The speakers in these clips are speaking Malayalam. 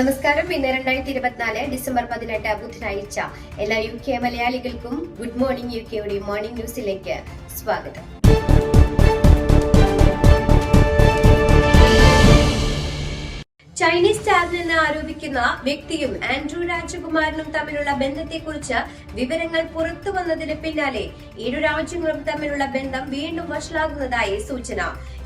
നമസ്കാരം. ഇന്ന് രണ്ടായിരത്തി ഇരുപത്തിനാല് ഡിസംബർ പതിനെട്ട് ബുധനാഴ്ച. എല്ലാ യു കെ മലയാളികൾക്കും ഗുഡ് മോർണിംഗ് യു കെയുടെ മോർണിംഗ് ന്യൂസിലേക്ക് സ്വാഗതം. ചൈനീസ് ടാബിലെന്ന് ആരോപിക്കുന്ന വ്യക്തിയും ആൻഡ്രൂ രാജകുമാരനും തമ്മിലുള്ള ബന്ധത്തെക്കുറിച്ച് വിവരങ്ങൾ പുറത്തു വന്നതിന് പിന്നാലെ ഇരു രാജ്യങ്ങളും തമ്മിലുള്ള ബന്ധം വീണ്ടും വഷളാകുന്നതായി സൂചന.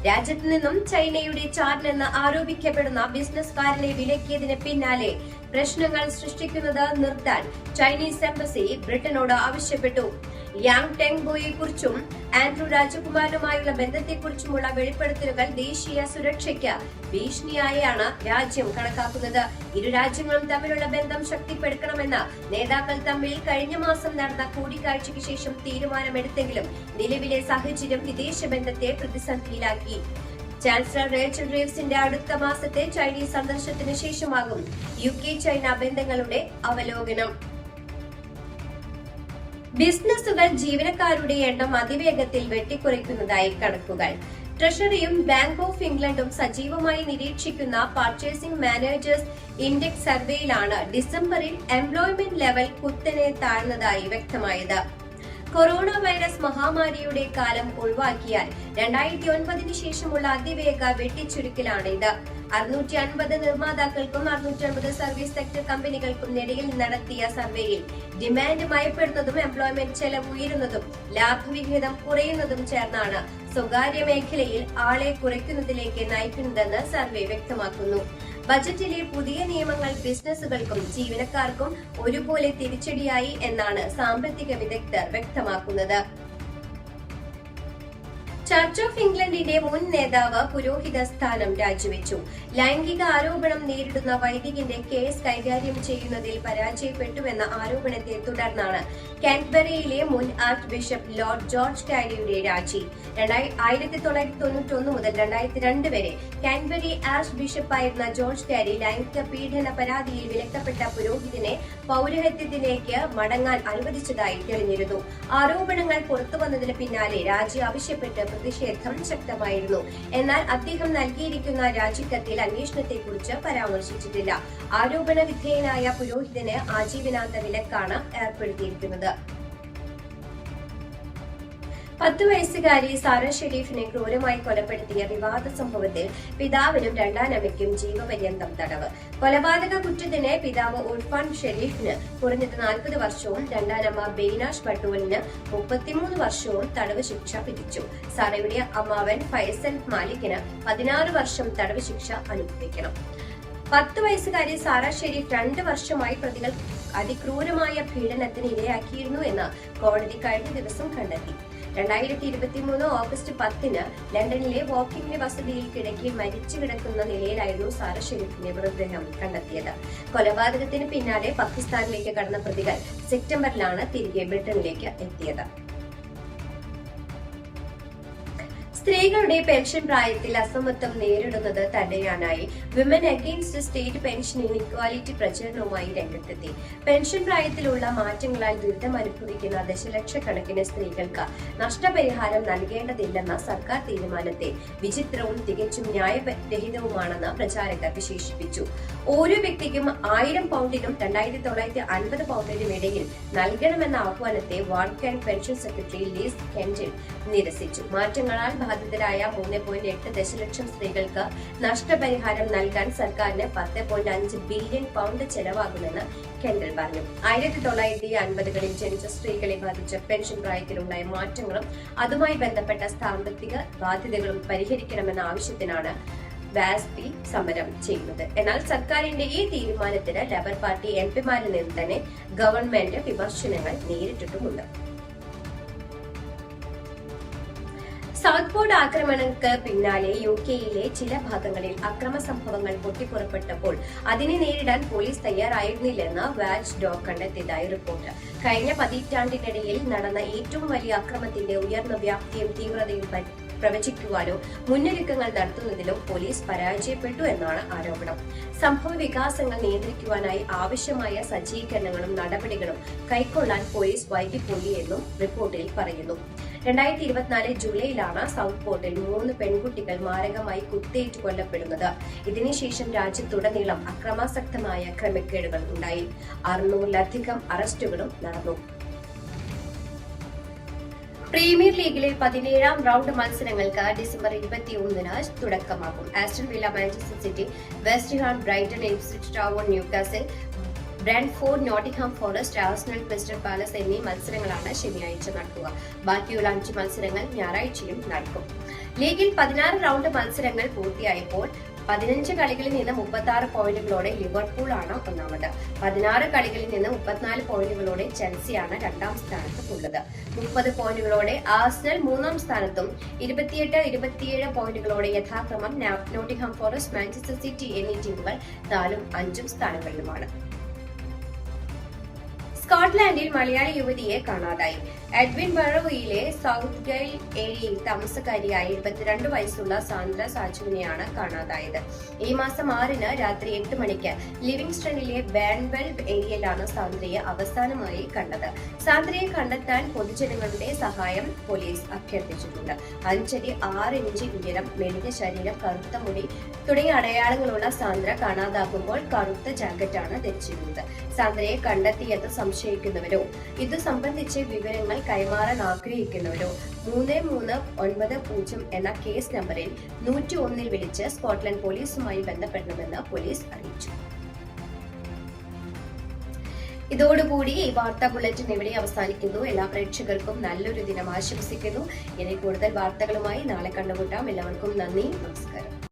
രാജ്യത്തു നിന്നും ചൈനയുടെ ചാർലെന്ന് ആരോപിക്കപ്പെടുന്ന ബിസിനസ്സുകാരനെ വിലക്കിയതിന് പിന്നാലെ പ്രശ്നങ്ങൾ സൃഷ്ടിക്കുന്നത് നിർത്താൻ ചൈനീസ് എംബസി ബ്രിട്ടനോട് ആവശ്യപ്പെട്ടു. യാങ് ടെങ് കുറിച്ചും ആൻഡ്രൂ രാജകുമാരനുമായുള്ള ബന്ധത്തെക്കുറിച്ചുമുള്ള വെളിപ്പെടുത്തലുകൾ ദേശീയ സുരക്ഷയ്ക്ക് ഭീഷണിയായാണ് രാജ്യം കണക്കാക്കുന്നത്. ഇരു രാജ്യങ്ങളും തമ്മിലുള്ള ബന്ധം ശക്തിപ്പെടുത്തണമെന്ന് നേതാക്കൾ തമ്മിൽ കഴിഞ്ഞ മാസം നടന്ന കൂടിക്കാഴ്ചയ്ക്ക് ശേഷം തീരുമാനമെടുത്തെങ്കിലും നിലവിലെ സാഹചര്യം വിദേശ ബന്ധത്തെ പ്രതിസന്ധിയിലാക്കി. ചാൻസലർ റേച്ചൽ റീവ്സിന്റെ അടുത്ത മാസത്തെ ചൈനീസ് സന്ദർശനത്തിന് ശേഷമാകും യു കെ ചൈന ബന്ധങ്ങളുടെ അവലോകനം. ബിസിനസ്സുകൾ ജീവനക്കാരുടെ എണ്ണം അതിവേഗത്തിൽ വെട്ടിക്കുറയ്ക്കുന്നതായി കണക്കുകൾ. ട്രഷറിയും ബാങ്ക് ഓഫ് ഇംഗ്ലണ്ടും സജീവമായി നിരീക്ഷിക്കുന്ന പർച്ചേസിംഗ് മാനേജേഴ്സ് ഇൻഡെക്സ് സർവേയിലാണ് ഡിസംബറിൽ എംപ്ലോയ്മെന്റ് ലെവൽ കുത്തനെ താഴ്ന്നതായി വ്യക്തമായത്. കൊറോണ വൈറസ് മഹാമാരിയുടെ കാലം ഒഴിവാക്കിയാൽ രണ്ടായിരത്തി ഒൻപതിന് ശേഷമുള്ള അതിവേഗ വെട്ടിച്ചുരുക്കലാണ് ഇത്. അറുന്നൂറ്റി അൻപത് നിർമ്മാതാക്കൾക്കും അറുന്നൂറ്റി അൻപത് സർവീസ് സെക്ടർ കമ്പനികൾക്കും ഇടയിൽ നടത്തിയ സർവേയിൽ ഡിമാൻഡ് മയപ്പെടുന്നതും എംപ്ലോയ്മെന്റ് ചെലവ് ഉയരുന്നതും ലാഭവിഹിതം കുറയുന്നതും ചേർന്നാണ് സ്വകാര്യ മേഖലയിൽ ആളെ കുറയ്ക്കുന്നതിലേക്ക് നയിക്കുന്നതെന്ന് സർവേ വ്യക്തമാക്കുന്നു. ബജറ്റിലെ പുതിയ നിയമങ്ങൾ ബിസിനസ്സുകൾക്കും ജീവനക്കാർക്കും ഒരുപോലെ തിരിച്ചടിയായി എന്നാണ് സാമ്പത്തിക വിദഗ്ധർ വ്യക്തമാക്കുന്നത്. ചർച്ച് ഓഫ് ഇംഗ്ലണ്ടിന്റെ മുൻ നേതാവ് പുരോഹിത സ്ഥാനം രാജിവെച്ചു. ലൈംഗിക ആരോപണം നേരിടുന്ന വൈദികന്റെ കേസ് കൈകാര്യം ചെയ്യുന്നതിൽ പരാജയപ്പെട്ടുവെന്ന ആരോപണത്തെ തുടർന്നാണ് കാൻബറയിലെ മുൻ ആർച്ച് ബിഷപ്പ് ലോർഡ് ജോർജ് കാരിയുടെ രാജി. ആയിരത്തി തൊള്ളായിരത്തി തൊണ്ണൂറ്റി ഒന്ന് മുതൽ രണ്ടായിരത്തി രണ്ട് വരെ കാൻബറി ആർച്ച് ബിഷപ്പായിരുന്ന ജോർജ് കാരി ലൈംഗിക പീഡന പരാതിയിൽ വിലക്കപ്പെട്ട പുരോഹിതനെ പൗരഹത്യത്തിലേക്ക് മടങ്ങാൻ അനുവദിച്ചതായി തെളിഞ്ഞിരുന്നു. ആരോപണങ്ങൾ പുറത്തുവന്നതിന് പിന്നാലെ രാജി ആവശ്യപ്പെട്ട് പ്രതിഷേധം ശക്തമായിരുന്നു. എന്നാൽ അദ്ദേഹം നൽകിയിരിക്കുന്ന രാജിക്കത്തിൽ അന്വേഷണത്തെക്കുറിച്ച് പരാമർശിച്ചിട്ടില്ല. ആരോപണ വിധേയനായ പുരോഹിതന് ആജീവനാന്ത വിലക്കാണ് ഏർപ്പെടുത്തിയിരിക്കുന്നത്. പത്ത് വയസ്സുകാരി സാറ ഷെരീഫിനെ ക്രൂരമായി കൊലപ്പെടുത്തിയ വിവാദ സംഭവത്തിൽ പിതാവിനും രണ്ടാനമ്മയ്ക്കും ജീവപര്യന്തം തടവ്. കൊലപാതക കുറ്റത്തിന് പിതാവ് ഉർഫാൻ ഷെരീഫിന് കുറഞ്ഞത് നാൽപ്പത് വർഷവും രണ്ടാനമ്മ ബെയ്നാഷ് പട്ടൂലിന് മുപ്പത്തിമൂന്ന് വർഷവും തടവ് ശിക്ഷ വിധിച്ചു. സാറയുടെ അമ്മാവൻ ഫൈസൽ മാലിക്കിന് പതിനാറ് വർഷം തടവ് ശിക്ഷ അനുഭവിക്കണം. പത്ത് വയസ്സുകാരി സാറ ഷെരീഫ് രണ്ട് വർഷമായി പ്രതികൾ അതിക്രൂരമായ പീഡനത്തിന് ഇരയാക്കിയിരുന്നു എന്ന് കോടതി കഴിഞ്ഞ ദിവസം കണ്ടെത്തി. രണ്ടായിരത്തി ഇരുപത്തി മൂന്ന് ഓഗസ്റ്റ് പത്തിന് ലണ്ടനിലെ വാക്കിംഗ് വസതിയിൽ കിടക്കി മരിച്ചു കിടക്കുന്ന നിലയിലായിരുന്നു സാറ ഷെരീഫിന്റെ മൃതദേഹം കണ്ടെത്തിയത്. കൊലപാതകത്തിന് പിന്നാലെ പാകിസ്ഥാനിലേക്ക് കടന്ന പ്രതികൾ സെപ്റ്റംബറിലാണ് തിരികെ ബ്രിട്ടനിലേക്ക് എത്തിയത്. സ്ത്രീകളുടെ പെൻഷൻ പ്രായത്തിൽ അസമത്വം നേരിടുന്നത് തടയാനായി women against state pension inequality പ്രചരണവുമായി രംഗത്തെത്തി. പെൻഷൻ പ്രായത്തിലുള്ള മാറ്റങ്ങളാൽ ദുരിതം അനുഭവിക്കുന്ന ദശലക്ഷക്കണക്കിന് സ്ത്രീകൾക്ക് നഷ്ടപരിഹാരം നൽകേണ്ടതില്ലെന്ന സർക്കാർ തീരുമാനത്തെ വിചിത്രവും തികച്ചും ന്യായരഹിതവുമാണെന്ന് പ്രചാരകർ വിശേഷിപ്പിച്ചു. ഓരോ വ്യക്തിക്കും ആയിരം പൗണ്ടിനും രണ്ടായിരത്തി തൊള്ളായിരത്തി അൻപത് പൗണ്ടിനും ഇടയിൽ നൽകണമെന്ന ആഹ്വാനത്തെ ward and pension secretary Liz Kendall നിരസിച്ചു. മാറ്റങ്ങളാൽ ബാധിതരായ മൂന്ന് പോയിന്റ് എട്ട് ദശലക്ഷം സ്ത്രീകൾക്ക് നഷ്ടപരിഹാരം നൽകാൻ സർക്കാരിന് പത്ത് പോയിന്റ് അഞ്ച് ബില്യൺ പൗണ്ട് ചെലവാകുമെന്ന് കെൻഡൽ പറഞ്ഞു. ആയിരത്തി തൊള്ളായിരത്തി അൻപതുകളിൽ ജനിച്ച സ്ത്രീകളെ ബാധിച്ച പെൻഷൻ പ്രായത്തിലുണ്ടായ മാറ്റങ്ങളും അതുമായി ബന്ധപ്പെട്ട സാമ്പത്തിക ബാധ്യതകളും പരിഹരിക്കണമെന്ന ആവശ്യത്തിനാണ് വാസ്പി സമരം ചെയ്യുന്നത്. എന്നാൽ സർക്കാരിന്റെ ഈ തീരുമാനത്തിന് ലേബർ പാർട്ടി എം പിമാരിൽ നിന്ന് തന്നെ ഗവൺമെന്റ് വിമർശനങ്ങൾ നേരിട്ടിട്ടുമുണ്ട്. സൗത്ത് ആക്രമണങ്ങൾക്ക് പിന്നാലെ യു കെയിലെ ചില ഭാഗങ്ങളിൽ അക്രമ സംഭവങ്ങൾ പൊട്ടിപ്പുറപ്പെട്ടപ്പോൾ അതിനെ നേരിടാൻ പോലീസ് തയ്യാറായിരുന്നില്ലെന്ന് വാച്ച് ഡോഗ് കണ്ടെത്തിയതായി റിപ്പോർട്ട്. കഴിഞ്ഞ പതിറ്റാണ്ടിനിടയിൽ നടന്ന ഏറ്റവും വലിയ അക്രമത്തിന്റെ ഉയർന്ന വ്യാപ്തിയും തീവ്രതയും പ്രവചിക്കുവാനോ മുന്നൊരുക്കങ്ങൾ നടത്തുന്നതിലോ പോലീസ് പരാജയപ്പെട്ടു എന്നാണ് ആരോപണം. സംഭവ വികാസങ്ങൾ നിയന്ത്രിക്കുവാനായി ആവശ്യമായ സജ്ജീകരണങ്ങളും നടപടികളും കൈക്കൊള്ളാൻ പോലീസ് വൈകിപ്പോയി എന്നും റിപ്പോർട്ടിൽ പറയുന്നു. രണ്ടായിരത്തി ഇരുപത്തിനാല് ജൂലൈയിലാണ് സൗത്ത് പോർട്ടിൽ മൂന്ന് പെൺകുട്ടികൾ മാരകമായി കുത്തേറ്റ് കൊല്ലപ്പെടുന്നത്. ഇതിനുശേഷം രാജ്യത്തുടനീളം അക്രമാസക്തമായ ക്രമക്കേടുകൾ ഉണ്ടായി. അറുന്നൂറിലധികം അറസ്റ്റുകളും നടന്നു. പ്രീമിയർ ലീഗിലെ പതിനേഴാം റൗണ്ട് മത്സരങ്ങൾക്ക് ഡിസംബർ ഇരുപത്തിയൊന്നിന് തുടക്കമാകും. Aston Villa Manchester City West Ham Brighton Ipswich tower Newcastle Brentford Nottingham Forest Arsenal Crystal Palace എന്നീ മത്സരങ്ങളാണ് ശനിയാഴ്ച നടക്കുക. ബാക്കിയുള്ള അഞ്ച് മത്സരങ്ങൾ ഞായറാഴ്ചയും നടക്കും. ലീഗിൽ പതിനാറ് റൗണ്ട് മത്സരങ്ങൾ പൂർത്തിയായപ്പോൾ പതിനഞ്ച് കളികളിൽ നിന്ന് മുപ്പത്തി ആറ് പോയിന്റുകളോടെ ലിവർപൂൾ ആണ് ഒന്നാമത്. പതിനാറ് കളികളിൽ നിന്ന് മുപ്പത്തിനാല് പോയിന്റുകളോടെ ചെൽസിയാണ് രണ്ടാം സ്ഥാനത്ത് ഉള്ളത് മുപ്പത് പോയിന്റുകളോടെ ആസ്നൽ മൂന്നാം സ്ഥാനത്തും ഇരുപത്തിയെട്ട് ഇരുപത്തിയേഴ് പോയിന്റുകളോടെ യഥാക്രമം നോട്ടിംഗ്ഹാം ഫോറസ്റ്റ് മാഞ്ചസ്റ്റർ സിറ്റി എന്നീ ടീമുകൾ നാലും അഞ്ചും സ്ഥാനങ്ങളിലുമാണ്. സ്കോട്ട്ലാൻഡിൽ മലയാളി യുവതിയെ കാണാതായി. എഡ്വിൻ ബറോയിലെ സൗത്ത് ഗൈൽ ഏരിയയിൽ താമസക്കാരിയായ ഇരുപത്തിരണ്ട് വയസ്സുള്ള സാന്ദ്ര സാജുവിനെയാണ് കാണാതായത്. ഈ മാസം ആറിന് രാത്രി എട്ട് മണിക്ക് ലിവിങ്സ്റ്റണിലെ ബാൻവെൽ ഏരിയയിലാണ് സാന്ദ്രയെ അവസാനമായി കണ്ടത്. സാന്ദ്രയെ കണ്ടെത്താൻ പൊതുജനങ്ങളുടെ സഹായം പോലീസ് അഭ്യർത്ഥിച്ചിട്ടുണ്ട്. അഞ്ചടി ആറ് ഇഞ്ച് ഉയരം മെലിഞ്ഞ ശരീരം കറുത്ത മുടി തുടങ്ങിയ അടയാളങ്ങളുള്ള സാന്ദ്ര കാണാതാകുമ്പോൾ കറുത്ത ജാക്കറ്റാണ് ധരിച്ചിരുന്നത്. സാന്ദ്രയെ കണ്ടെത്തിയെന്ന് സംശയിക്കുന്നവരോ ഇത് സംബന്ധിച്ച് വിവരങ്ങൾ കൈമാറാൻ ആഗ്രഹിക്കുന്നവരോ? മൂന്ന് മൂന്ന് ഒൻപത് പൂജ്യം എന്ന കേസ് നമ്പറിൽ നൂറ്റി ഒന്നിൽ വിളിച്ച് സ്കോട്ട്ലൻഡ് പോലീസുമായി ബന്ധപ്പെടണമെന്ന് പോലീസ് അറിയിച്ചു. ഇതോടുകൂടി ഈ വാർത്താ ബുള്ളറ്റിൻ ഇവിടെ അവസാനിക്കുന്നു. എല്ലാ പ്രേക്ഷകർക്കും നല്ലൊരു ദിനം ആശംസിക്കുന്നു. ഇനി കൂടുതൽ വാർത്തകളുമായി നാളെ കണ്ടുമുട്ടാം എല്ലാവർക്കും നന്ദി. നമസ്കാരം.